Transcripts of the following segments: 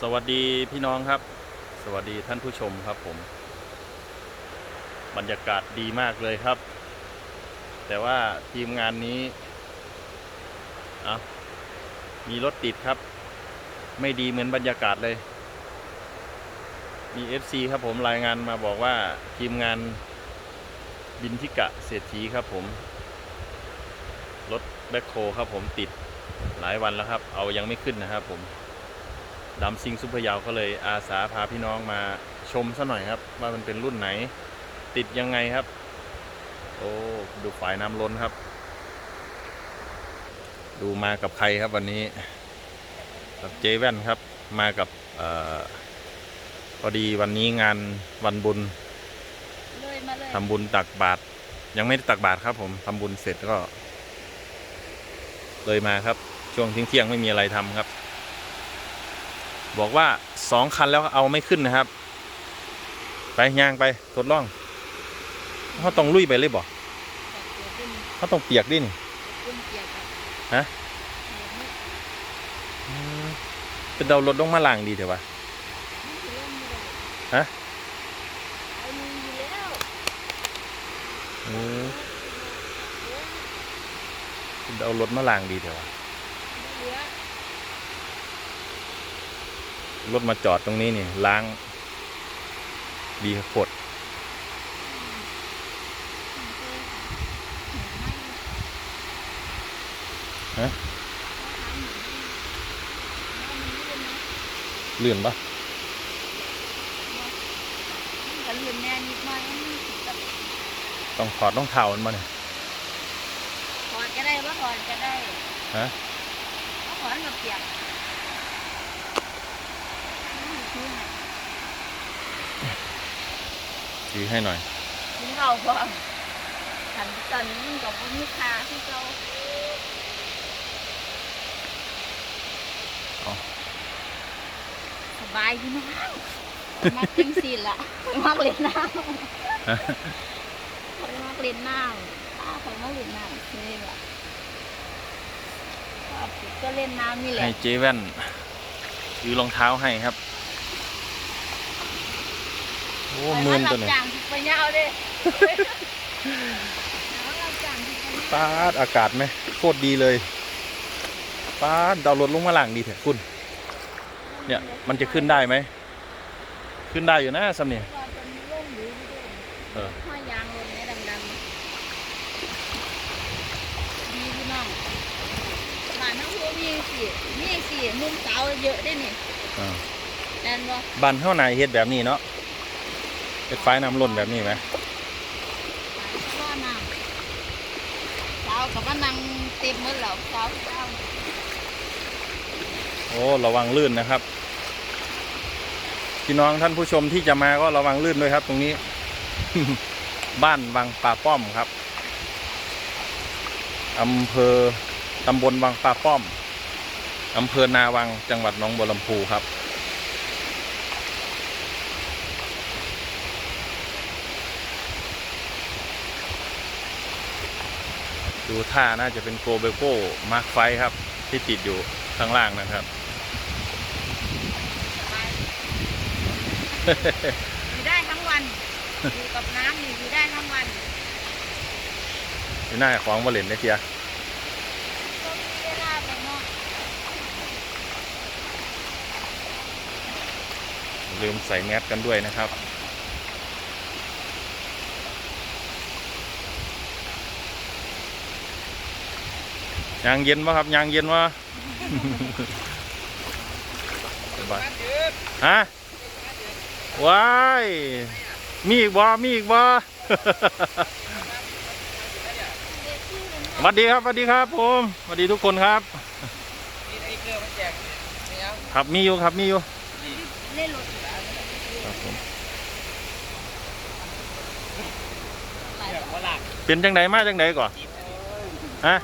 สวัสดีพี่น้องครับ สวัสดีท่านผู้ชมครับผม บรรยากาศดีมากเลยครับ แต่ว่าทีมงานนี้อามีรถติดครับ ไม่ดีเหมือนบรรยากาศเลย มี FC ครับผมรายงานมาบอกว่าทีมงานบินทิกะเศรษฐีครับผม รถแบ็คโคครับผมติดหลายวันแล้วครับ เอายังไม่ขึ้นนะครับผม ดำซิงซุปเปอร์ยาวก็เลยอาสาพาพี่น้องมาชมซะหน่อยครับ ว่ามันเป็นรุ่นไหน ติดยังไงครับ โอ้ดูฝ่ายน้ำล้นครับ ดูมากับใครครับวันนี้กับเจแว่นครับมากับเออพอดีวันนี้งานวันบุญเลยมาเลยทำบุญตักบาตรยังไม่ได้ตักบาตรครับผมทำบุญเสร็จก็ เลยมาครับ ช่วงเที่ยงๆไม่มีอะไรทำครับ บอกว่าสองคันแล้วเอาไม่ขึ้นนะครับ ไปย่างไปทดลองเขาต้องลุยไปเลยบ่เกิดขึ้นเขาต้องเปียกดินี่ขึ้นเกียร์กับฮะเป็นเดารถลงมาล่างดีเถอะวะมันสิเล่นไม่ได้ฮะเอามืออยู่แล้วอืมเป็นเดารถมาล่างดีเถอะวะ เหลือ รถมาจอดตรงนี้นี่ล้าง ดีโคตรฮะเลื่อนปะก็เลื่อนแน่นิดหน่อยมันแบบต้องถอดรองเท้ามันมาเนี่ยถอดก็ได้ว่าถอดก็ได้ ฮะเอาถอดมาเปียกนี่คือ ถือให้หน่อยกินข้าวพร้อมขันกันกับมีคาที่เราเอาสบายดีมากมักจังสิละมักเล่นน้ำมักเล่นน้ำป้าคนมักเล่นน้ำนี่แหละชอบก็เล่นน้ำนี่แหละให้เจแว่นถือรองเท้าให้ครับ โอ้มืนตัวหนึ่งไปรับจ้างไปยาวดิเอารับจ้างที่ไปยาวป้าดอากาศไหมโคตรดีเลยป้าดเดารถลงมาหลังดีเถอะคุณเนี่ยมันจะขึ้นได้ไหม ขึ้นได้อยู่นะสำเนียงก็จะมีร่มหรือไม่ร่มเออห้อยยางลมเนี่ยดำๆดีพี่น้องบ้านน้องพูมีสิมีสิมุมเสาเยอะได้นี่อ่าแน่นบ่บ้านเท่าไหนเฮ็ดแบบนี้เนาะ เป็นไฟน้ำล้นแบบนี้ไหมว่าน้ำเสากับว่านังเต็มหมดแล้วเสาเสาโอ้ระวังลื่นนะครับ พี่น้องท่านผู้ชมที่จะมาก็ระวังลื่นด้วยครับ ตรงนี้ บ้านวังป่าป้อมครับอำเภอตำบลวังป่าป้อมอำเภอนาวังจังหวัดหนองบัวลำพูครับ ดูท่าน่าจะเป็นโกเบโก้มาร์คไฟครับ ที่ติดอยู่ข้างล่างนะครับสบายอยู่ได้ทั้งวัน อยู่กับน้ำนี่อยู่ได้ทั้งวันอยู่หน้าของบริเวณได้เทียก็มีเวลาไปเนาะลืมใส่แมสกันด้วยนะครับ ยางเย็นวะครับยางเย็นวะสบายฮะว้ายมีอีกบ่มีอีกบ่สวัสดีครับสวัสดีครับผมสวัสดีทุกคนครับนี่ไอ้เกลือมันแจกนี่ครับครับมีอยู่ครับมีอยู่เล่นรถครับผมหลายแจกว่าหลักเป็นจังไดมาจังไดก่อนฮะ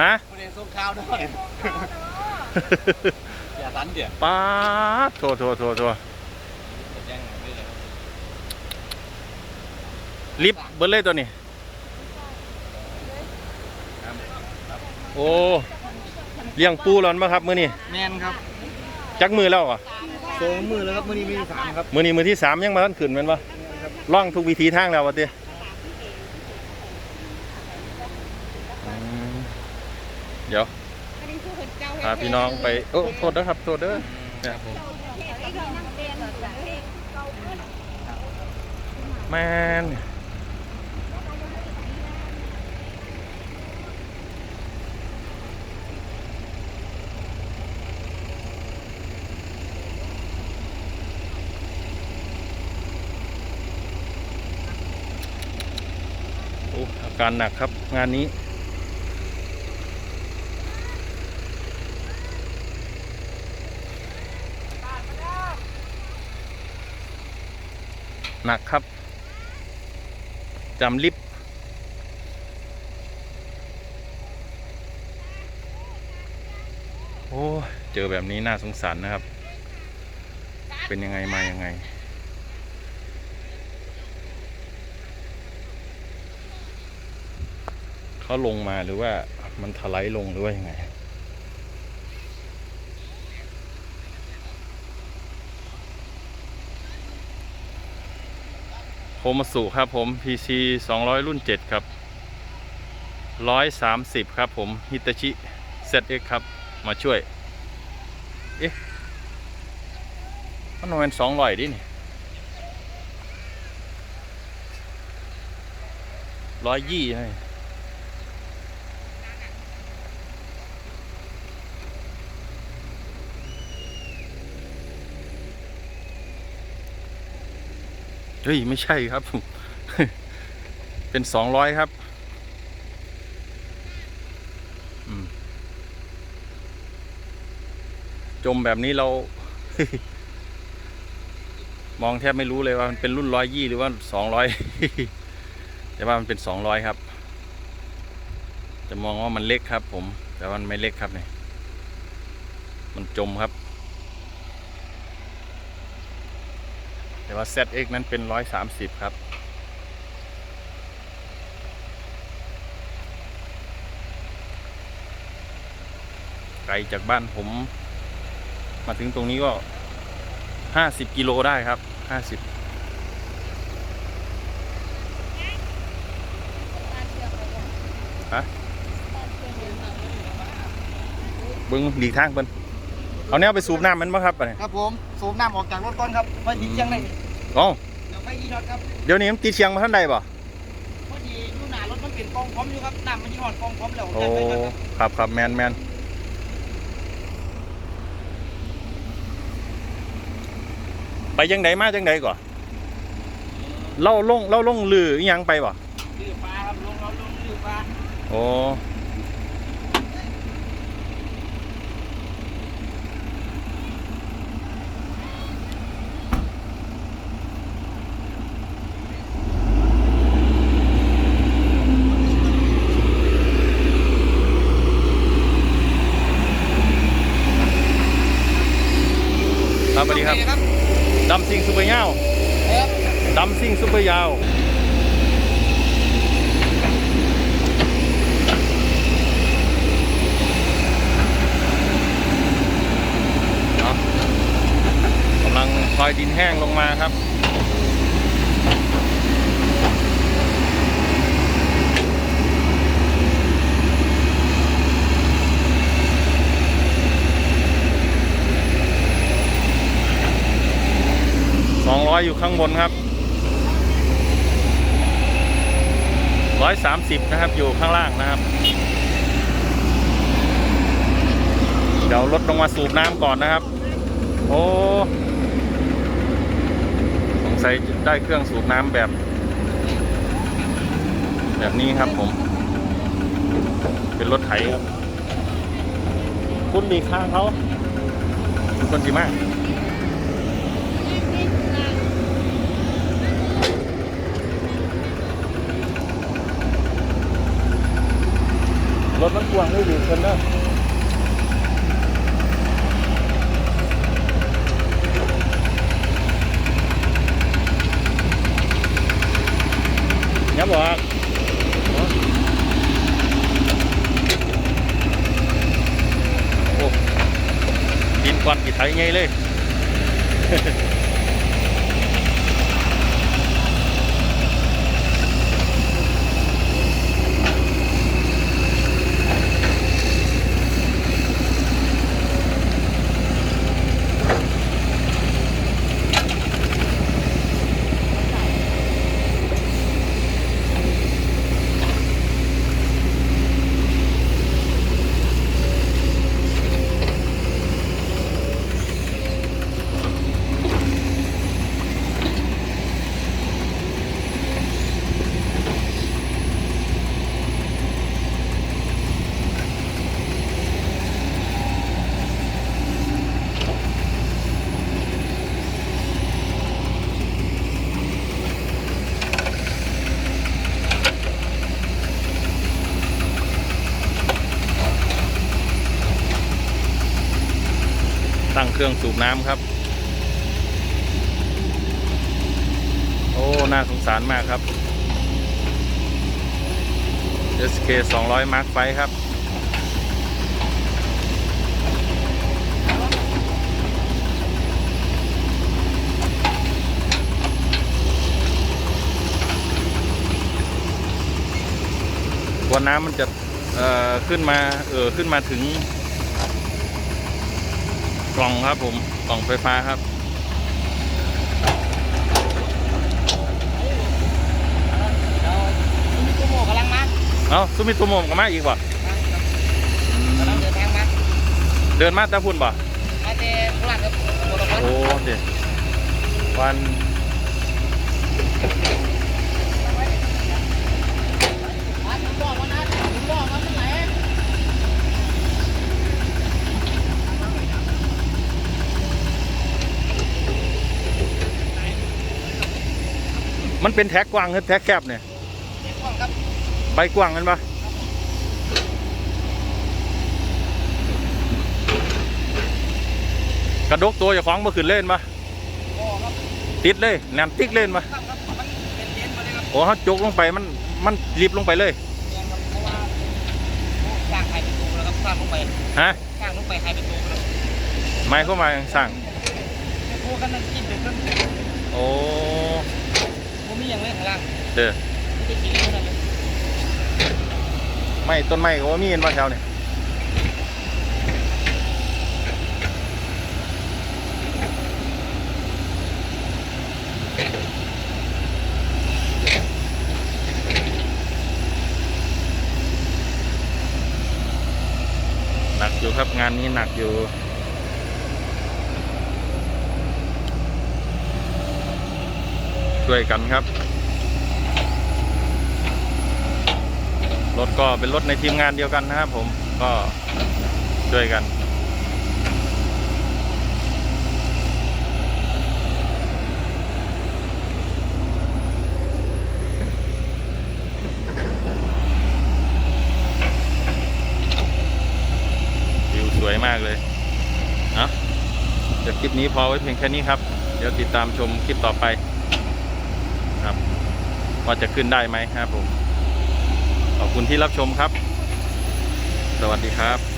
ฮะคุณเองส่งข้าวด้วยอย่าตันเดี๋ยวป้าดโทษโทษโทษโทษแจ้งไม่เลยลิฟต์เบิร์เลยตัวนี้ โอ้เลี้ยงปูหลอนมาครับมื้อนี้แมนครับเจักมือแล้วอะสองมือแล้วครับ มือนี้มีสามครับ มือนี้มือที่สามยังมาทันขึ้นแมันปะล่องทุกวิธีทางแล้ววะเตี้ยอืม เดี๋ยวอันนี้คือคนเจ้าพาพี่น้องไปโอ้โทษนะครับโทษเด้อเนี่ยแมนโอ้อาการหนักครับงานนี้ หนักครับ จำลิฟต์โอ้ เจอแบบนี้น่าสงสารนะครับ เป็นยังไงมายังไง เขาลงมาหรือว่ามันถลายลงหรือว่ายังไง โฮมาสุครับผม PC 200 รุ่น 7 ครับ 130 ครับผมฮิตาชิ ZX ครับ มาช่วย เอ๊ะ มันเป็น200ดินี่ร้อยยี่ให้ ฮ้ย ไม่ใช่ครับ เป็นสองร้อยครับจมแบบนี้เรา มองแทบไม่รู้เลยว่ามันเป็นรุ่นร้อยยี่หรือว่าสองร้อยแต่ว่ามันเป็นสองร้อยครับ จะมองว่ามันเล็กครับ ผม แต่ว่ามันไม่เล็กครับเนี่ยมันจมครับ แต่ว่า ZX นั้นเป็นร้อยสามสิบครับ ไกลจากบ้านผม มาถึงตรงนี้ก็ห้าสิบกิโลได้ครับห้าสิบฮะเบิ้งหลีกทางเบิ้น เอาแนวไปสูบน้ำมันมั้งครับอันนี้ครับผมสูบน้ำออกจากรถก่อนครับพอดีเชียงเลยอ๋อเดี๋ยวไปอีน็อตครับเดี๋ยวนี้มันตีเชียงมาท่านใดบ่พอดีอยู่หน้ารถมันเปลี่ยนกองพร้อมอยู่ครับน้ำมันยี่ห้อกองพร้อมแล้วโอ้แจ้งไปก่อนครับครับครับแมนแมนไปยังไดมาจังไดก่อนเล่าลงเล่าลงลืออิหยังไปบ่ดื้อปลาครับลงเราลงดื้อปลาโอ้ครับสวัสดีครับ ครับ ดำซิงซุปเปอร์ยาว ครับ ดำซิงซุปเปอร์ยาวกำลังคอยดินแห้งลงมาครับสองร้อยอยู่ข้างบนครับ ร้อยสามสิบนะครับ อยู่ข้างล่างนะครับ เดี๋ยวรถลงมาสูบน้ำก่อนนะครับ โอ้สงสัยได้เครื่องสูบน้ำแบบ แบบนี้ครับผม เป็นรถไถครับ คุณหลีกทางเขาคุณคนสีมาก รถมันกวางไม่ดีคนเนอะย่าบอกโอ้ดินก่อนกี่ไทยไงเลย เครื่องสูบน้ำครับ โอ้ น่าสงสารมากครับ SK 200 Mark ไฟครับกว่าน้ำมันจะเอ่อขึ้นมาเออขึ้นมาถึง กล่องครับผมกล่องไฟฟ้าครับเดี๋ยวมีตัวโมกำลังมาเอ้าซุมิโตโมมกับมาอีกบ่เดินทางมาเดินมาตาพุ่นบ่มาเตะโคราชครับโคราชโอ้เด็วัน มาถึงบอกวันนั้นถึงบอกวันที่ไหน มันเป็นแท็กกว้างหรือแท็กแคบเนี่ยกก่อนครับไปกว้างกันปะกระดกตัวอย่าคล้องมาขึ้นเล่นปะติดเลยแหนมติ๊กเล่นปะโอ้เขาจกลงไปมันมันรีบลงไปเลยสร้างไฮเป็นตูแล้วครับสร้างลงไปฮะสร้างลงไปไฮเป็นตูแล้วไม่เข้ามาสั่งโอ้ มมีอย่างเล่นข้างล่างเด้อไม่ได้กินเท่านั้นเลยไม่ต้นไม้ก็ว่ามีเห็นปะแถวเนี่ยหนักอยู่ครับงานนี้หนักอยู่ ช่วยกันครับ รถก็เป็นรถในทีมงานเดียวกันนะครับผมก็ช่วยกันวิวสวยมากเลยนะเดี๋ยวคลิปนี้พอไว้เพียงแค่นี้ครับ เดี๋ยวติดตามชมคลิปต่อไป ว่าจะขึ้นได้ไหมครับผม ขอบคุณที่รับชมครับ สวัสดีครับ